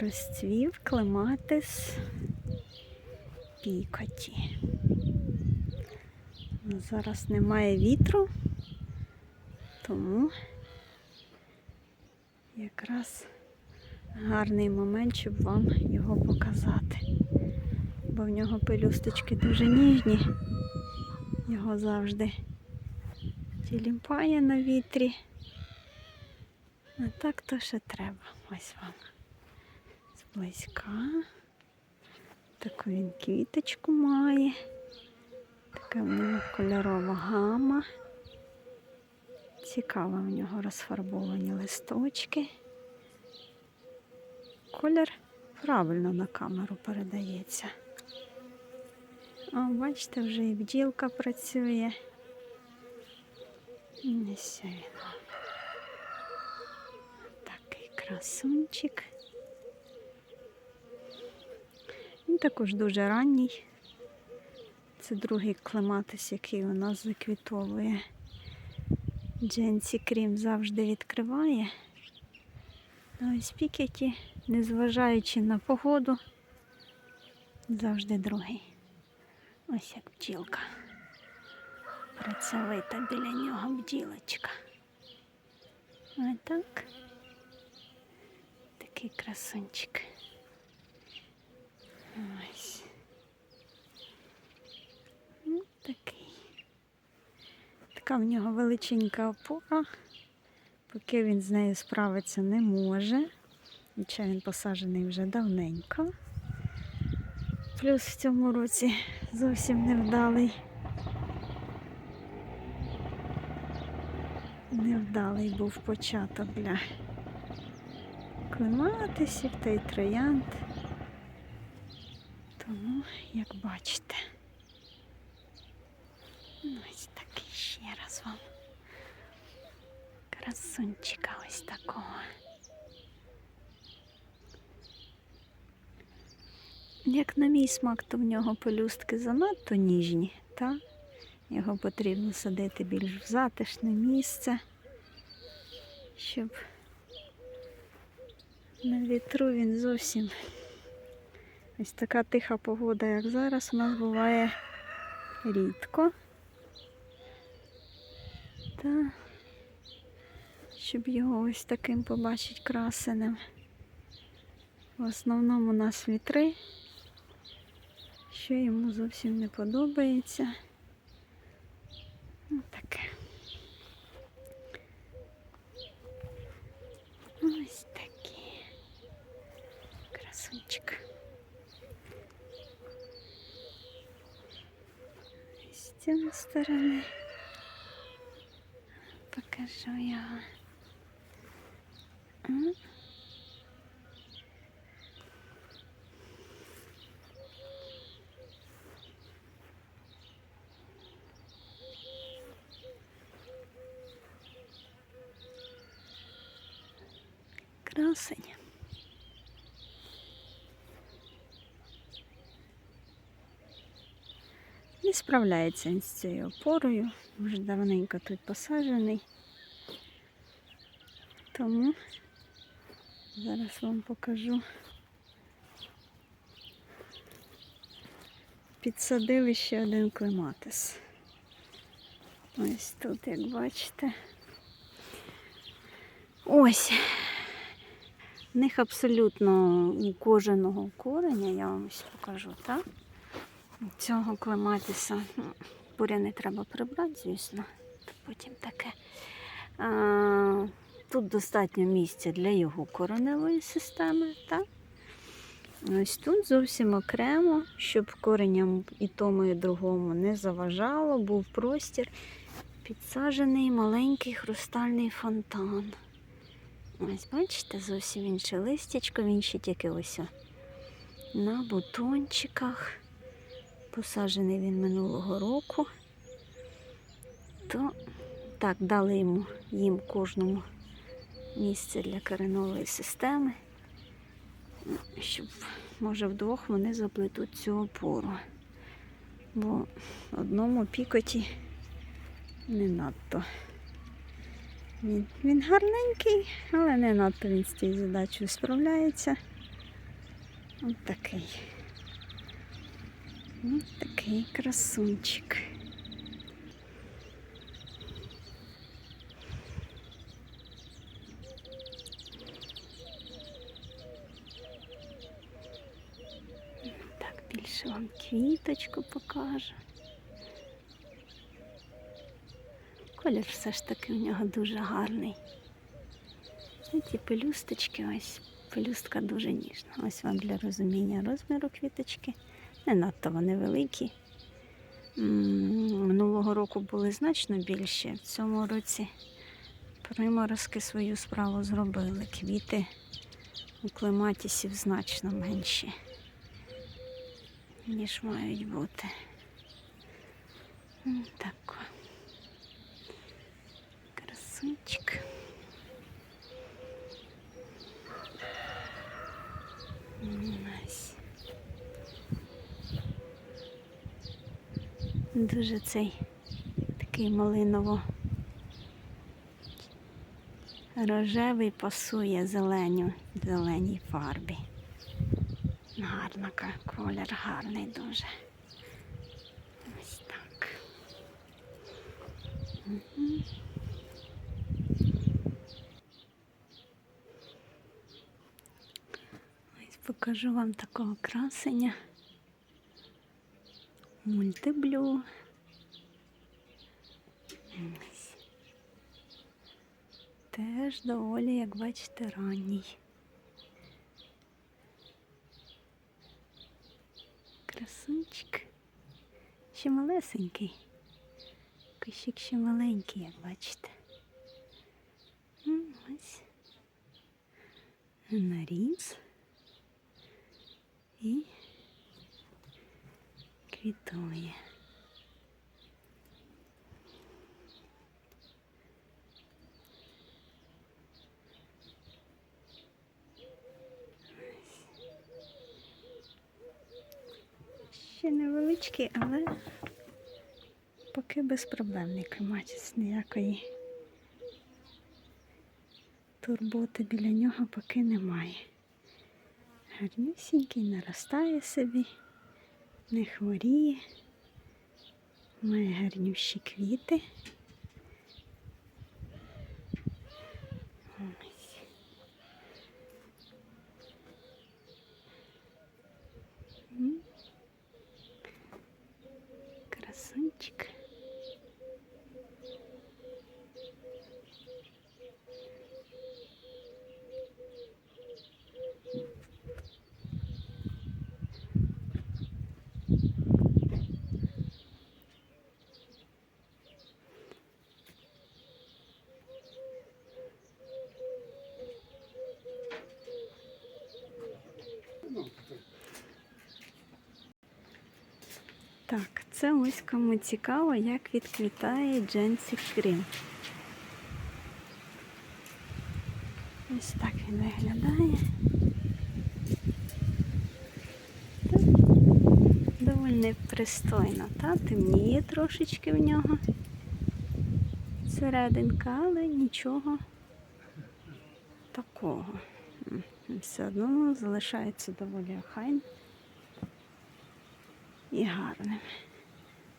розцвів клематис пікоті. Ну, Зараз немає вітру, тому якраз гарний момент, щоб вам його показати. Бо в нього пелюсточки дуже ніжні. Його завжди тілімпає на вітрі. А так то ще треба. Ось вам зблизька. Таку він квіточку має. Така в нього кольорова гама. Цікаво в нього розфарбовані листочки. Колір правильно на камеру передається. О, бачите, вже і бджілка працює. Він. Такий красунчик. Він також дуже ранній. Це другий клематис, який у нас заквітовує. Дженсі Крім завжди відкриває. А ось Пікеті, незважаючи на погоду, завжди другий. Ось як бджілка. Працьовита біля нього бджілочка. Ось так. Такий красунчик. Ось. Ну, такий. Така в нього величенька опора. Поки він з нею справитися не може. Хоча він посаджений вже давненько. Плюс в цьому році зовсім невдалий. Невдалий був початок для клематисів та й троянд. Тому, як бачите, ну, ось такий ще раз вам. Красунчика ось такого. Як на мій смак, то в нього пелюстки занадто ніжні, та? Його потрібно садити більш в затишне місце, щоб на вітру він зовсім ось така тиха погода, як зараз, у нас буває рідко. Та щоб його ось таким побачити красеним. В основному у нас вітри, що йому зовсім не подобається. Ну, таке. Ось такі. Красунчик. з цієї сторони покажу його. М? Красень. Не справляється з цією опорою. Вже давненько тут посаджений. Тому зараз вам покажу. Підсадили ще один клематис. Ось тут, як бачите. Ось. В них абсолютно у кожаного кореня, я вам ось покажу, так? Цього клематиса. ну, Буряни треба прибрати, звісно. Потім таке. А, тут достатньо місця для його кореневої системи, так? Ось тут зовсім окремо, щоб кореням і тому, і другому не заважало, був простір, підсаджений маленький хрустальний фонтан. Ось, бачите, зовсім інше листячко, він ще тільки ось на бутончиках. Посаджений він минулого року. То так, дали йому їм кожному місце для коренової системи, щоб, може, вдвох вони заплетуть цю опору. Бо одному пікоті не надто. Він, він гарненький, але не надто він з цією задачею справляється. Ось такий. Ось такий красунчик. Так, більше вам квіточку покажу. Колір все ж таки у нього дуже гарний. І ті пелюсточки, ось пелюстка дуже ніжна. Ось вам для розуміння розміру квіточки. Не надто вони великі. Минулого року були значно більші. В цьому році приморозки свою справу зробили. Квіти у клематісів значно менші, ніж мають бути. Так. Красунчик. Ось. Дуже цей такий малиново рожевий пасує зеленю, зеленій фарбі. Гарна колір, гарний дуже. Ось так. Мгм. Ось покажу вам такого красення. Мультиблю. Теж доволі, як бачите, ранній. Красунчик. Ще малесенький. Кущик ще маленький, як бачите. Ось. Наріз. І квітує. Ще невеличкий, але поки безпроблемний клематіс ніякої турботи біля нього поки немає. Гарнюсінький, наростає собі, не хворіє, має гарнющі квіти. Ось. М. Красунчик. Так, це ось кому цікаво, як відквітає Дженсі Крім. Ось так він виглядає. Доволі пристойно, та? темніє трошечки в нього серединка, але нічого такого. Все одно залишається доволі охайним і гарним.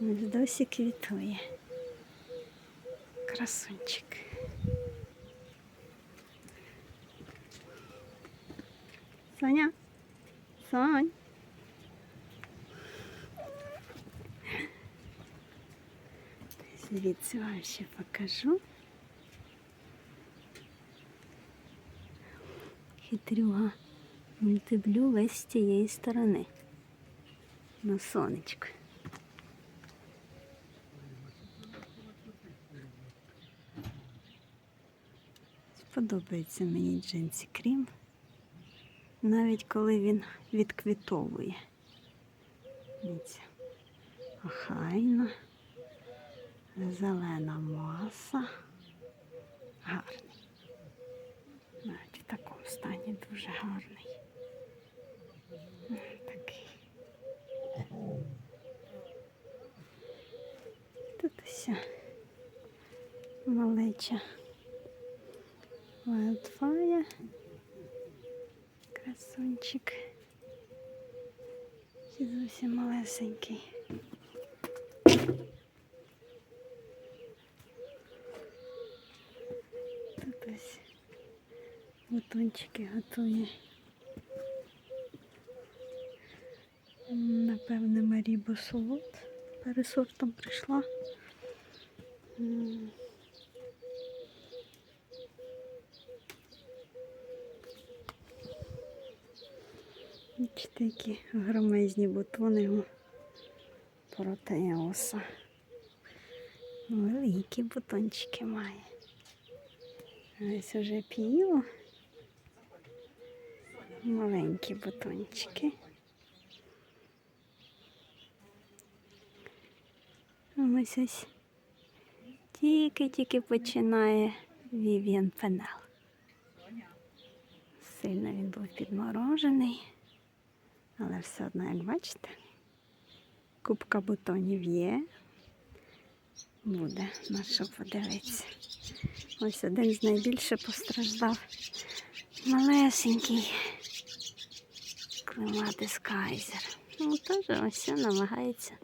Досі квітує. Красунчик. Саня. Сань. Звідси вам ще покажу. Хитрюга мультиблю весь з цієї сторони. На сонечко. Подобається мені джинсі крім, навіть коли він відквітовує. Дивіться, охайна, зелена маса, гарний. Навіть в такому стані дуже гарний. Такий. Тут ось малеча Wildfire. Красунчик. Ще зовсім малесенький. Тут ось бутончики готує. Напевне, Марібо Солод пересортом прийшла. Бачите, які громезні бутони у протеоса. Великі бутончики має. Ось уже п'їло. Маленькі бутончики. Ось ось тільки-тільки починає Вів'ян Пенел. Сильно він був підморожений, але все одно, як бачите, кубка бутонів є. Буде на що подивитися. Ось один з найбільше постраждав. Малесенький клематис кайзер. Ну, теж ось намагається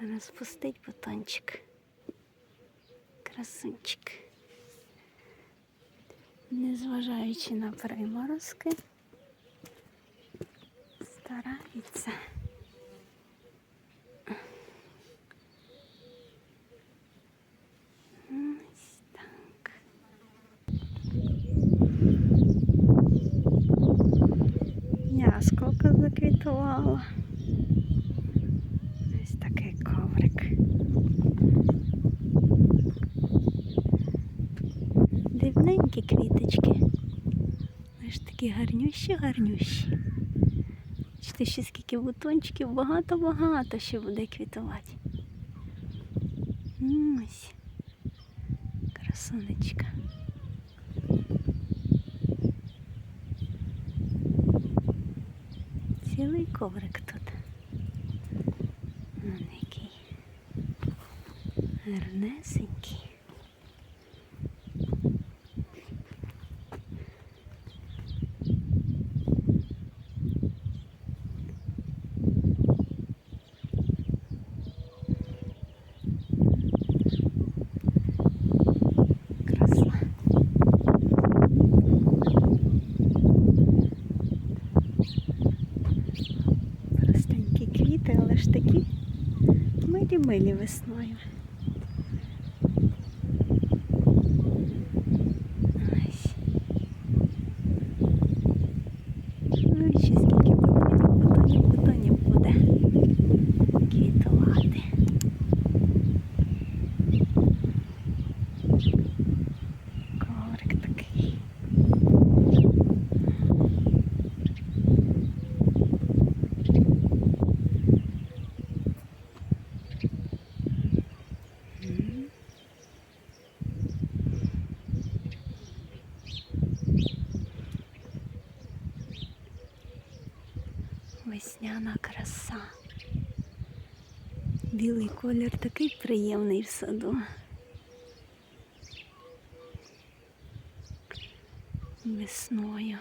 розпустити бутончик. Красунчик. Незважаючи на приморозки, старається. Ось так. Ясколка заквітувала. Ось такий коврик. Дивненькі квіточки. Аж такі гарнющі, гарнющі. Бачите, ще скільки бутончиків, багато-багато ще буде квітувати. Ось. Красунечка. Цілий коврик тут. Он який гарнесенький. Краса. Простенькі квіти, але ж такі милі-милі весною. Ось. Ну і ще скільки бутонів, бутонів, бутонів буде квітувати. Коврик такий. М. Весняна краса. Білий колір такий приємний в саду. Весною.